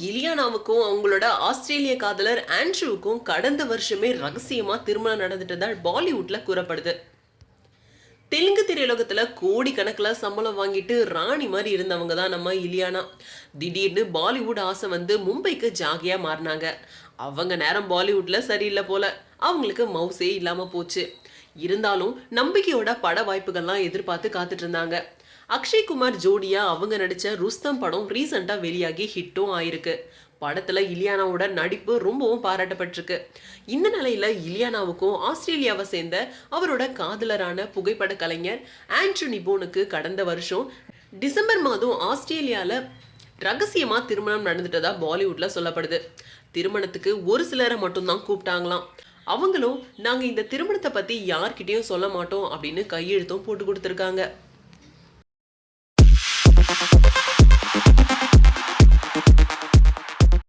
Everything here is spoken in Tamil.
இலியானாவுக்கும் அவங்களோட ஆஸ்திரேலிய காதலர் ஆண்ட்ரூவுக்கும் கடந்த வருஷமே ரகசியமா திருமணம் நடந்துட்டதால் பாலிவுட்ல கூறப்படுது. தெலுங்கு திரையுலகத்துல கோடிக்கணக்கில் சம்பளம் வாங்கிட்டு ராணி மாதிரி இருந்தவங்க தான் நம்ம இலியானா. திடீர்னு பாலிவுட் ஆசை வந்து மும்பைக்கு ஜாகியா மாறினாங்க. அவங்க நேரம் பாலிவுட்ல சரியில்லை போல. அவங்களுக்கு மவுசே இல்லாமல் போச்சு. இருந்தாலும் நம்பிக்கையோட பட வாய்ப்புகள்லாம் எதிர்பார்த்து காத்துட்டு இருந்தாங்க. அக்ஷய் குமார் ஜோடியா அவங்க நடித்த ருஸ்தம் படம் ரீசெண்டாக வெளியாகி ஹிட்டும் ஆயிருக்கு. படத்தில் இலியானாவோட நடிப்பு ரொம்பவும் பாராட்டப்பட்டிருக்கு. இந்த நிலையில் இலியானாவுக்கும் ஆஸ்திரேலியாவை சேர்ந்த அவரோட காதலரான புகைப்பட கலைஞர் ஆண்ட்ரூ நிபோனுக்கு கடந்த வருஷம் டிசம்பர் மாதம் ஆஸ்திரேலியாவில் ரகசியமாக திருமணம் நடந்துட்டதா பாலிவுட்டில் சொல்லப்படுது. திருமணத்துக்கு ஒரு சிலரை மட்டும்தான் கூப்பிட்டாங்களாம். அவங்களும் நாங்கள் இந்த திருமணத்தை பற்றி யார்கிட்டயும் சொல்ல மாட்டோம் அப்படின்னு கையெழுத்தும் போட்டு கொடுத்துருக்காங்க.